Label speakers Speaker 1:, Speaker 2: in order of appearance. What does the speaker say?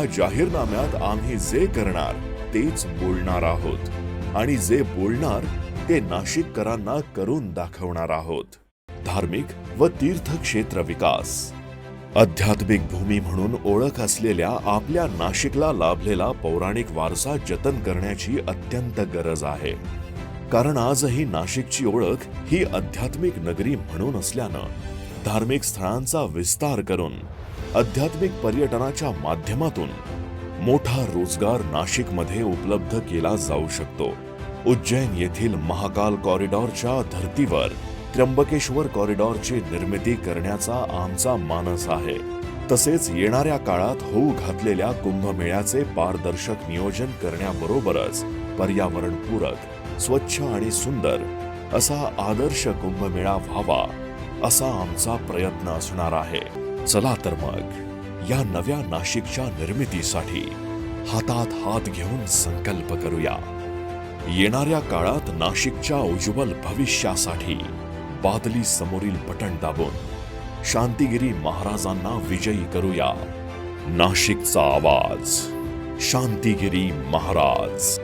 Speaker 1: या जाहीरनाम्यात आम्ही जे करणार तेच बोलणार आहोत. आणि जे बोलणार ते नाशिककरांना करून दाखवणार आहोत. धार्मिक व तीर्थक्षेत्र विकास. आध्यात्मिक भूमी म्हणून ओळख असलेल्या आपल्या नाशिकला लाभलेला पौराणिक वारसा जतन करण्याची अत्यंत गरज आहे. कारण आजही नाशिकची ओळख ही आध्यात्मिक नगरी म्हणून असल्यानं धार्मिक स्थळांचा विस्तार करून आध्यात्मिक पर्यटनाच्या माध्यमातून मोठा रोजगार नाशिकमध्ये उपलब्ध केला जाऊ शकतो. उज्जैन येथील महाकाल कॉरिडॉरच्या धर्तीवर त्र्यंबकेश्वर कॉरिडॉरची निर्मिती करण्याचा आमचा मानस आहे. तसेच येणाऱ्या काळात होऊ घातलेल्या कुंभमेळ्याचे पारदर्शक नियोजन करण्याबरोबरच पर्यावरणपूरक स्वच्छ आणि सुंदर असा आदर्श कुंभमेळा व्हावा असा आमचा प्रयत्न असणार आहे. चला तर मग या नव्या नाशिकच्या निर्मितीसाठी हातात हात घेऊन संकल्प करूया. येणाऱ्या काळात नाशिकच्या उज्ज्वल भविष्यासाठी बादली समोरील बटण दाबून शांतिगिरी महाराजांना विजयी करूया. नाशिकचा आवाज शांतिगिरी महाराज.